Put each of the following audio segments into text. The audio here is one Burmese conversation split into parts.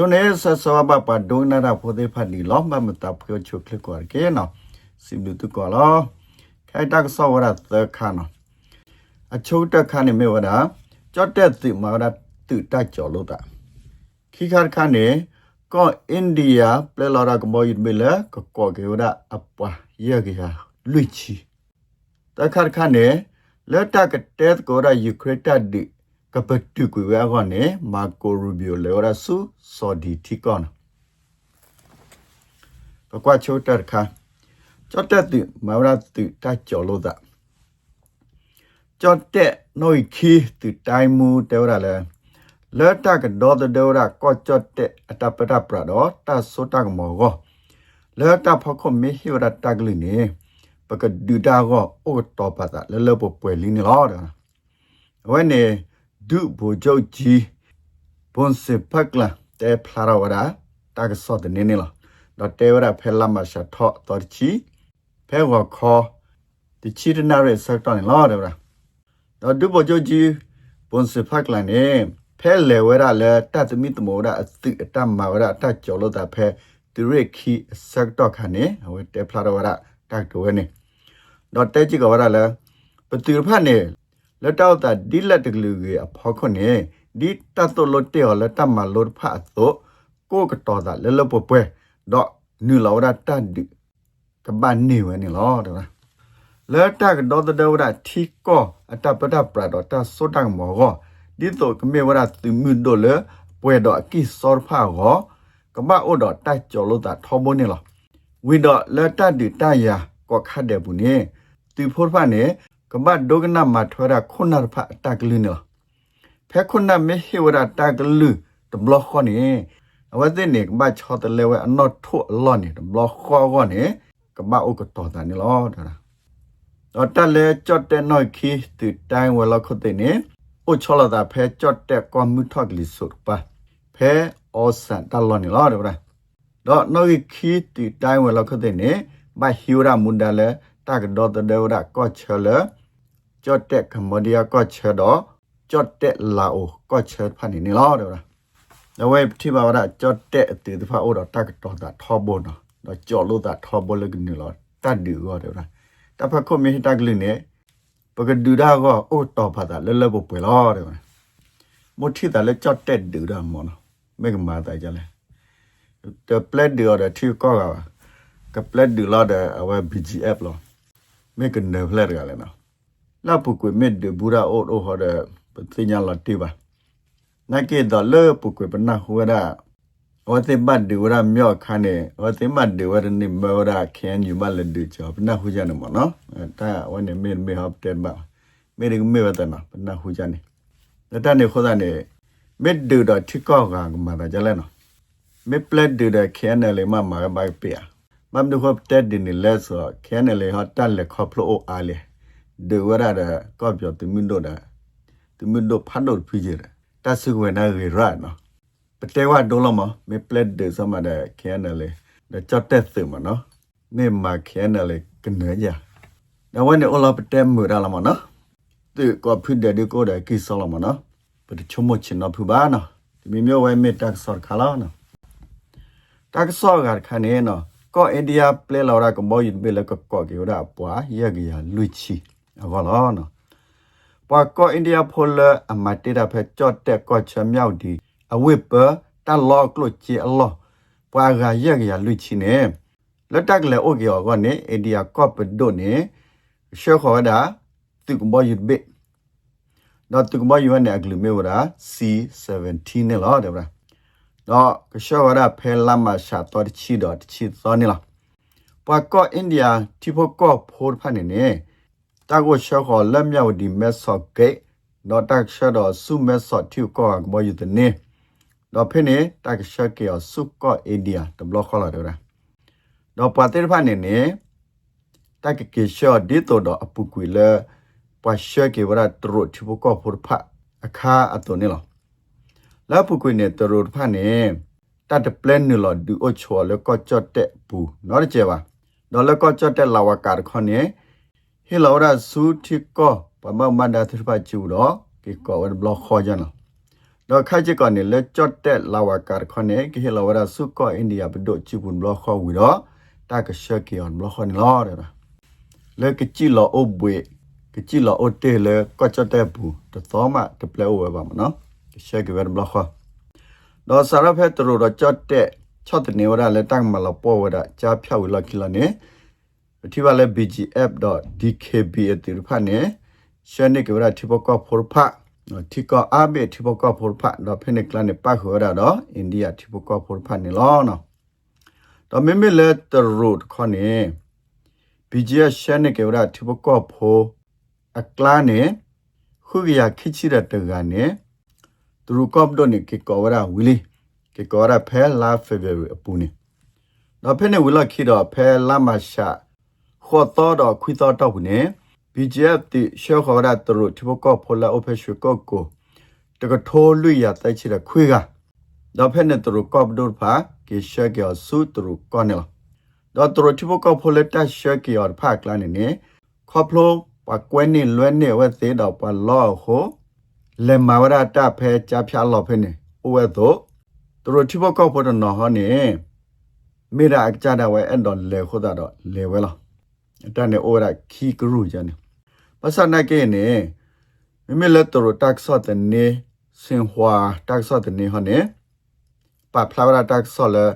ချုံနေဆဆဝဘပဒုနာရဖိုဒေဖတ်ဒီလောမမတာဖွေချုခလကောကေနော်စီဘလူတုကောလောခိုင်တက်ဆောဝရသခါနော်အချိုးတက်ခါနေမေဝဒကြော့တက်တိမာရတုတက်ကြော်လို့တာခိခါခါနေကောအိန္ဒိယပလေလာရကမောယစ်မေလကကောကေဝဒအပွားယေကေဟာလွိချီတ က်ခါခါနေလက်တကတဲကောရယူခရတဒီကပတူကွေဝါကနေမာကိုရူဘီယိုလေရဆူစော်ဒီတီကွန်ပကွာချိုတက်ခါကြော့တက်တိမာရတုတက်ကြော်လို့တာကြော့တက်နိုခီတူတိုင်းမူတဲရလဲလက်တကဒေါ်ဒေါ်ရကောကြော့တက်အတပတပရတော့တဆုတကမောကောလက်တဖခုမေဟီရတကလီနေပကဒူတာကောအိုတော်ပါတာလဲလဲပပွဲလင်းနေလောတာဝဲနေ ဒုဘူဂျုတ်ကြီးဘွန်စပကလာတဲဖလာရဝရာတကဆော့တဲ့နေနေလားတော့တဲဝရဖဲလာမရှာထော့တော်ချီဖဲဝခေါ်ဒီချီတနာရဲဆက်တော်နေလားတဲ့ဗျာတော့ဒုဘူဂျုတ်ကြီးဘွန်စပကလာနေဖဲလေဝရလဲတတ်သမီတမောရအတိအတမဝရတတ်ကျော်လို့တာဖဲဒီရခီဆက်တော့ခနဲ့ဝဲတဲဖလာရဝရတက်တော်နေတော့တဲကြီးကဝရလဲပတူဖတ်နေ လက်တော့တာဒီလက်တကလူကြီးအဖော်ခွနေဒီတတ်တော်လို့တဲ့လက်တမလို့ဖတ်တော့ကိုကတော်တာလဲလပပွဲတော့နူလောရတတ်ဒီကဘာနေဝနေလောတဲ့လက်တကတော့တဲ့ဝရထီကောအတပတပရတော့တဆုတန်မောကောဒီတော့ကမေဝရသူမြတ်တော့လေပွဲတော့အကိစောဖာကောကဘာအိုတော့တိုက်ကျော်လို့တာထောဘနေလောဝိတော့လက်တဒီတရကောခတ်တယ်ဘူးနေသူဖို့ဖာနေ ကမ္ဘာဒုကနာမထွရခုနရဖအတကလင်းနော်ဖဲခုနမေဟေဝရတကလူတဘလခေါနေအဝတဲ့နေကမ္ဘာချောတလေဝအနော့ထို့လောနေတဘလခေါကောနေကမ္ဘာဥကတော်တာနေလောတာတော့တလေကြတ်တဲ့နော်ခီတူတိုင်းဝလခုတဲ့နေဥချလာတာဖဲကြတ်တဲ့ကွန်မြူထော့ကလီဆုပါဖဲအောဆန်တလောနေလောတဲ့ဗျာတော့နော်ခီတူတိုင်းဝလခုတဲ့နေဘဟီဝရမွန်ဒလေတကဒေါ်တဲ့ဝရကောချလေ ကြော့တက်ကမ္ဘောဒီးယားကော့ချတော့ကြော့တက်လာအိုကော့ချဖာနေနေလားတော့နော်ဝဲတိပါဝရကြော့တက်အတေတဖာအိုတော့တက်တော့တာထောဘောနော်တော့ကြော်လို့တာထောဘောလည်းနေလားတတ်ဒီရောတော့တဖခုမေတက်ကလေးနေပကဒူဒါကောအိုတော့ဖာတာလဲလဲပပွဲလားတော့မထီတာလဲကြော့တက်ဒူဒါမောနော်မေကမာတာကြလဲတပလက်ဒီရောထီကောကကပလက်ဒီလာတဲ့အဝဲ BGF လောမေကနေဖလက်ရလဲနော် လာပုကွေမက်ဒဘူရာအိုအိုဟောတဲ့ပတိညာလာတိပါနိုင်ကေဒလပုကွေပနာဟဝရာဝတိဘတ်ဒီဝရာမြော့ခါနေဝတိမတ်ဒီဝရနိမောရာခန်ယူမလဒူချောပနာဟူကြနမနော်တာဝနေမေမေဟပ်တဲ့ဘာမေရမေဝတနာပနာဟူကြနေတတနေခေါ်တာနေမက်ဒူတော့ထိကောက်ကမှာကြလဲနော်မေပလက်ဒူတဲ့ခန်နယ်လေမမှာဘိုက်ပြမမ်ဒူဟပ်တဲ့ဒီနေလဲဆိုခန်နယ်လေဟတ်တက်လေခေါပလိုအားလေ de wara da ko pyo tu min do da tu min do phan do phi je da ta su we na re ra no pte wa do lo mo me plate de so ma da khen na le da chot tet su ma no ne ma khen na le kne ja da wa ne o lo pte mu da la mo no tu ko phi de de ko da ki so lo mo no pte chomo chin no phu ba no mi myo we me tak sor khala no tak sor ga khane no ก็อินเดียเปลลาระก็บ่ยินเบลก็ก็เกี่ยวดาปัวเยกยาลุชี အော်လောနော်ပွာကောအိန္ဒိယဖိုလအမတေတာဖက်ကြော့တက်ကောချမြောက်ဒီအဝိပတလောကလုချီအလောပွာဂါရက်ရလူချီနေလက်တက်လေအိုကေောကနေအိန္ဒိယကော့ပဒိုနေရှေခေါ်ဒါတုကဘောယစ်ဘေတော့တုကဘောယနေအကလူမေဝရာ C17 နေလားတဲ့ဗျာတော့ကရှောဝရဖဲလာမရှာတော်ချီတော့ချီသောနေလားပွာကောအိန္ဒိယတီဖိုကောဖိုးဖာနေနေ တာကိုရှောခေါ်လက်မြောက်ဒီမက်ဆော့ဂိတ်တော့တက်ရှောတော့ဆုမက်ဆော့တီကောကဘောယူတဲ့နေတော့ဖိနေတက်ရှောကေဆုကောအိန္ဒိယတဘလခေါ်လာတော့တော့ပတ်တဲ့ဖာနေနေတက်ကေရှောဒီတော့တော့အပူကွေလဲပွာရှေကေဝရတရတီကောဖို့ဖအခါအတုန်နေလောလာပူကွေနေတရဖာနေတတ်ပလန်နေလောဒူအချောလဲကောချတ်တဲ့ဘူးနော်ကြပါတော့လဲကောချတ်တဲ့လာဝကာခေါနေ ဟေလောရာဆူတီကောပမမန္ဒသဖာချူတော့ကေကောဝဘလခေါ်ကြနော်တော့ခိုက်ချကနေလက်ကြော့တက်လာဝကာခနဲ့ကဟလာဝရစုကောအိန္ဒိယဘဒိုချီပွန်ဘလခေါ်ဝီတော့တာကရှက်ကီယွန်ဘလခေါ်နေလောတဲ့လက်ကချီလောအဘွေကချီလောအတေလေကောချတဲ့ဘူးတသောမတပလဲဝဲပါမနော်ရှက်ကီဝဲဘလခေါ်တော့ဆာရဖက်တရတော့ကြော့တက်ချတ်နေဝရလက်တန့်မလပေါ်ဝရကြားဖြောက်ဝီလော်ကီလာနေအ ထိပါလဲ bgf.dkb အတိရဖတ်နေရှနိကဝရတိပကောဖောဖတ်တီကောအဘေတီပကောဖောဖတ်တော့ဖိနိကလနေပတ်ခေါ်ရတော့အိန္ဒိယတီပကောဖောဖတ်နေလောနော်တော့မိမိလက်တရုတ်ခေါနေ BGS ရှနိကဝရတိပကောဖောအကလာနေခုကရခိချိရတကနေသူရကော့ဒိုနေကေကောဝရဝီလီကေကောရဖဲလာဖေဗရီအပူနေတော့ဖိနေဝီလခိတော့ဖဲလာမရှာ ခေါ်တော့တော့ခွီတော့တော့ဘူးနေ BGF တိရှောခဝရတရုတိဘကောဖိုလာအိုဖေရှကောကိုတကထိုးလွရတိုက်ချရခွေးကတော့ဖက်နဲ့တရုကော့ဒိုဖာကေရှေကေဆူတရုကောနယ်တော့တရုတိဘကောဖိုလက်တရှေကေရဖာကလနေနေခေါပလိုပကွဲနေလွဲနေဝဲသေးတော့ပလောဟိုလေမဝရတာဖဲကြဖြာလောဖဲနေအိုဝဲတော့တရုတိဘကောဖိုတော့နော်ဟောနေမိရာအကြတာဝဲအဲ့တော့လေခိုးတာတော့လေဝဲလား အတနဲ့အိုရာခီကရူဂျန်ပစနာကေနေမိမိလက်တော်တက်ဆော့တဲ့နေစင်ဟွာတက်ဆော့တဲ့နေဟနေပပလာရာတက်ဆော့လေ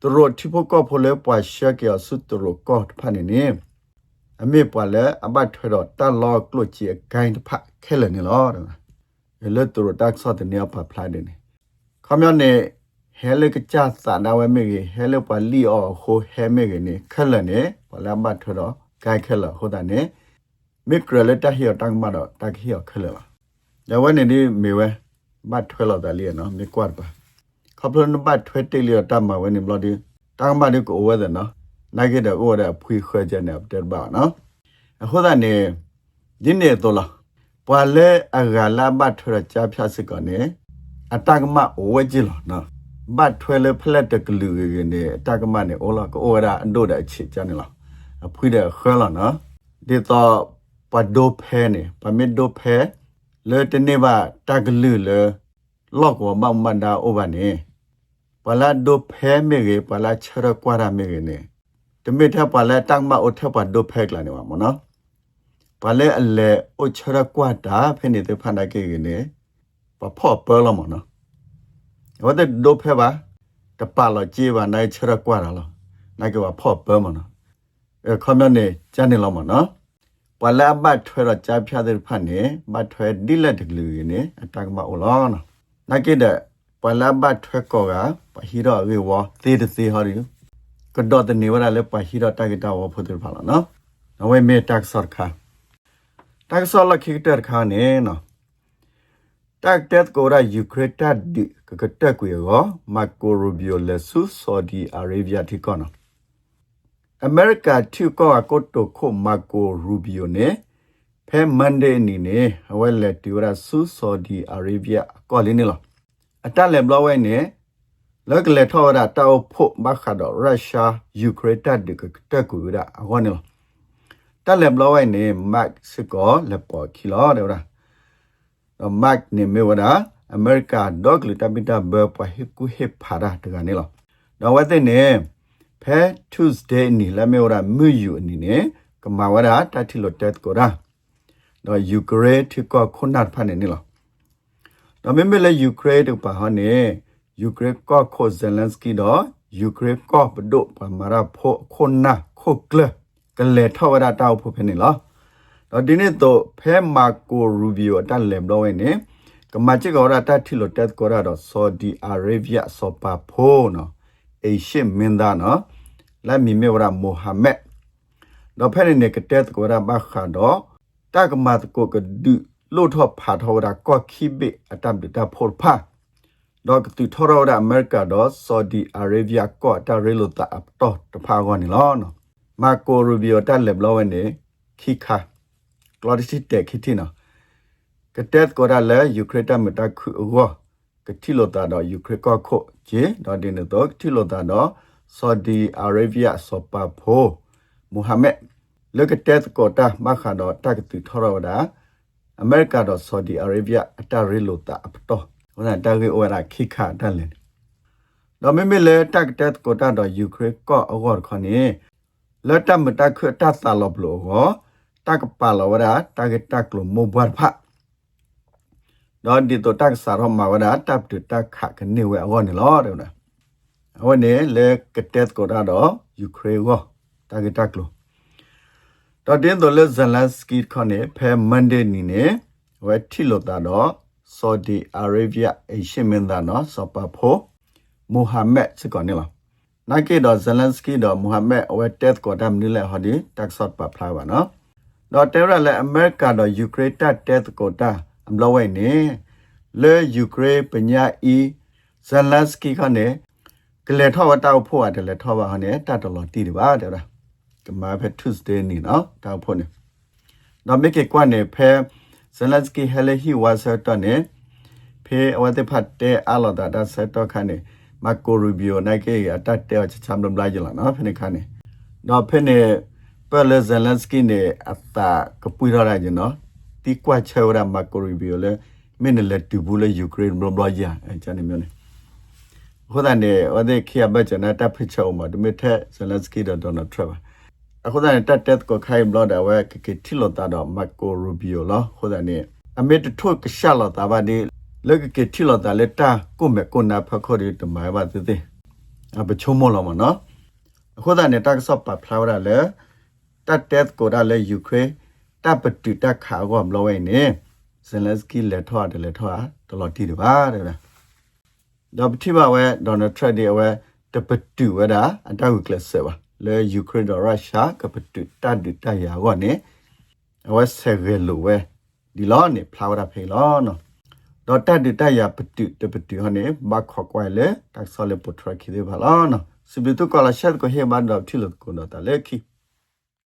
သူတို့တိဖို့ကောဖိုလေပွားရှက်ကေဆုတရကောတ်ဖာနေနေအမေပွားလေအဘတ်ထွေတော့တလောကလို့ချီဂိုင်းတဖခဲလနေလောရလက်သူတို့တက်ဆော့တဲ့နေပပလာနေခမရနေ ဟဲလေကချစာနာဝဲမေဟဲလေပွားလီအောဟိုဟဲမေကနေခက်လနေပလာမတ်ထွေတော့ဂိုင်းခဲလဟိုတာနေမိကရလက်တဟီယတန်းမတော့တခီယခလလာညဝနေဒီမေဝဲဘတ်ထွဲလာတယ်လီနော်မိကွတ်ပါခပလန်ဘတ်ထွဲတေလီတမဝဲနေဘလဒီတန်းမဒီကိုဝဲတယ်နော်နိုင်ခဲ့တဲ့အိုရဖွေခွဲချက်နဲ့တက်ပါနော်အခုဒါနေဒီနေတော့လားပွာလဲအဂလာဘတ်ထွဲချဖြတ်စကနေအတကမဝဲကြည့်လို့နော် ဘတ်ထွဲလေဖလက်တကလူကနေအတကမနဲ့အိုလာကိုအိုရအန်တို့တဲ့အချစ်ချနေလားအဖွေတဲ့ခွဲလာနော်ဒီတော့ပဒိုဖဲနေပမစ်ဒိုဖဲလေတနေပါတကလူလေလော့ကောမမန္ဒာအိုဘာနေပလာဒိုဖဲမေရေပလာချရကွာရမေရေနေတမေထပလာတန့်မအိုထပဒိုဖဲကလာနေပါမနော်ပလဲအလေအိုချရကွာတာဖဲနေတဲ့ဖန္ဒကေကေနေပဖော့ပေါ်လမနော် ဝတ်ဒိုဖဲပါတပလာကြည်ပါနိုင်ချရကွာရလားနိုင်ကပါဖော့ပေါ်မနော်အဲခမနေကျန်နေလောမနော်ပလာဘတ်ထွဲတော့ကြားဖြားတဲ့ဖတ်နေဘတ်ထွဲဒီလက်တကလူရနေအတကမအိုလောနော်နကိတဲ့ပလာဘတ်ထွဲကောကပဟီရောဝေဝသေးတဲ့သေးဟောရီကတော့တနေဝရလဲပဟီရောတကတာဝဖို့တဲ့ဖာလားနော်နဝေမေတက်ဆော့ခါတက်ဆော့လခိတက်ခါနေနော် တက်တက်ကိုရာယူကရိတ်ဒီကကတက်ကွေရောမက်ကိုရူဘီယိုလက်ဆူဆော်ဒီအာရေဗျတိကောနော်အမေရိကထူကောအကိုတိုခိုမာကိုရူဘီယိုနဲ့ဖဲမန်ဒေးနီနဲ့ဝဲလက်တူရာဆူဆော်ဒီအာရေဗျကောလင်းနော်အတက်လက်ဘလဝဲနဲ့လောက်ကလက်ထော်ရတောက်ဖို့မခါတော့ရုရှားယူကရိန်းတက်ဒီကတက်ကူရအကောနော်တက်လက်ဘလဝဲနဲ့မက်ဆီကိုလက်ပေါ်ခီလောတဲ့ရာ မက်နေမေဝဒါအမေရိကဒေါကလီတပီတာဘပဟိကူဟေဖာရာတကနေလောတော့ဝဲတဲ့နဲ့ဖဲ Tuesday နီလမေဝရမြယူအနီနဲ့ကမာဝရတတိလိုတက်ကိုရာတော့ယူကရိန်းထကခုနတ်ဖာနေနီလောတော့မမေလေယူကရိန်းတို့ပါဟနေယူကရိန်းကောခိုဇယ်လန်စကီတော့ယူကရိန်းကောပဒိုပမာရာဖိုခုနာခုကလကလေထဝရတောက်ဖို့ဖနေလောတော့ ဒီနေ့တော့ဖဲမာကိုရူဘီယိုအတလမ်တော့ဝဲနေကမာချီကောရတတိလိုတက်ကိုရာတော့ဆော်ဒီအာရေဗျဆောပါဖိုနော်အေရှမင်းသားနော်လာမီမေဝရမိုဟာမက်တော့ဖဲနေကတက်ကိုရာဘခါတော့တကမတ်ကိုကဒူလို့ထော့ဖာထောရာကောခိဘေအတမ်တဖို့ဖာတော့တူထော်ရအမေရိကတော့ဆော်ဒီအာရေဗျကောတာရေလိုတာအပတော့တဖာကောနေလောနော်မာကိုရူဘီယိုတက်လက်ဘလောဝနေခိခါ ကလော်ဒီစီတက်ခိတီနော်ကတက်ကိုရလဲယူကရိန်းတမတခုအောကတိလိုတာတော့ယူကရိန်းကောခုဂျေတော့ဒီနေတော့တိလိုတာတော့ဆော်ဒီအာရေဗျဆောပါဖိုမူဟာမက်လကတက်ကိုတာမခါတော့တက်ကတူထော်ရတာအမေရိကတော့ဆော်ဒီအာရေဗျအတာရီလိုတာအပတော့ဟိုဒါတာကေဝရာခိခါတန်လေတော့မမေလေတက်တက်ကိုတာတော့ယူကရိန်းကောအဝတ်ခနေလက်တမတက်ခတတ်သလောဘလောဟော တက်ကပါလောဝရာတကတက်လို့မောဘတ်ဖာတော့ဒီတော့တက်စာရမဝရာတပ်တူတက်ခကနေဝဲအဝနေလောတဲ့နော်အဝနေလေကတက်ကိုတာတော့ယူကရိန်းကောတကတက်လို့တော့တင်းတော့လေဇလန်စကီခနေဖဲမန်ဒေနီနေဝဲထိလို့တာတော့ဆော်ဒီအာရေဗျအရှင်မင်းသားနော်စပဖို့မူဟာမက်စကောနေလားနိုင်ကေတော့ဇလန်စကီတော့မူဟာမက်အဝဲတက်ကိုတမ်နီလေဟောဒီတက်ဆော့ပဖလာပါနော် တော့တဲရလေအမေရိကတော့ယူကရိန်းတက်တက်ကိုတာအမလို့ဝဲနေလေယူကရိန်းပညာအီဇလန်စကီခနေကလေထောဝတောက်ဖို့ရတယ်လေထောပါဟောနေတတ်တော်တီးတယ်ပါတဲ့လားကမာဖက် Tuesday နီနော်တောက်ဖို့နေတော့မိကေကွနဲ့ဖဲ Zelensky hele hi wasato ne phe awate phatte alada da seto khane Marco Rubio na ke atat te cham dom la jala na phene khane no phene pele Zelensky ne atta kapui ra ra je no ti kwa che ora Marco Rubio le mine le tu bu le Ukraine bla bla ya cha ne myo ne ဟိုတဲ့နေဝတဲ့ခိယဘချနာတပ်ဖိချုံမှာဒီမထက်ဇလန်စကီဒေါ်ဒေါ်နယ်ထရဗာအခုတဲ့တက်တက်ကိုခိုင်ဘလော့ဒါဝဲကကတီလိုတာတော့မက်ကိုရူဘီယိုလောဟိုတဲ့နေအမေတထုတ်ကရှာလောတာဘာဒီလက်ကကတီလိုတာလက်တာကိုမေကိုနာဖခေါ်ရီတမိုင်ပါသေးသေးအပချုံမလောမနော်အခုတဲ့နေတက်ဆော့ပါဖလာဝရလေ တက်တက်ကိုဒါလေယူကရိန်းတပ်ပတူတက်ခါကောမလောဝဲနေဇလန်စကီလက်ထော်တယ်လက်ထော်တော်တော်တီးတယ်ပါတဲ့လားတော့ပတိပါဝဲဒေါ်နယ်ထရက်ဒီဝဲတပတူဝဲတာအတောက်ကလစ်ဆယ်ပါလေယူကရိန်းတော့ရုရှားကပတူတတ်တူတရာကောနေအဝဲဆယ်ရဲလိုဝဲဒီလောနေဖလာဝရဖေလောနော်တော့တတ်တူတရာပတူတပတူဟနေဘခော့ကွိုင်လေတက်ဆောလေပုထရခိဒီဘာလောနော်စဘီတုကလာရှက်ကိုဟေမန်တော့ထီလကိုနော်တလေခိ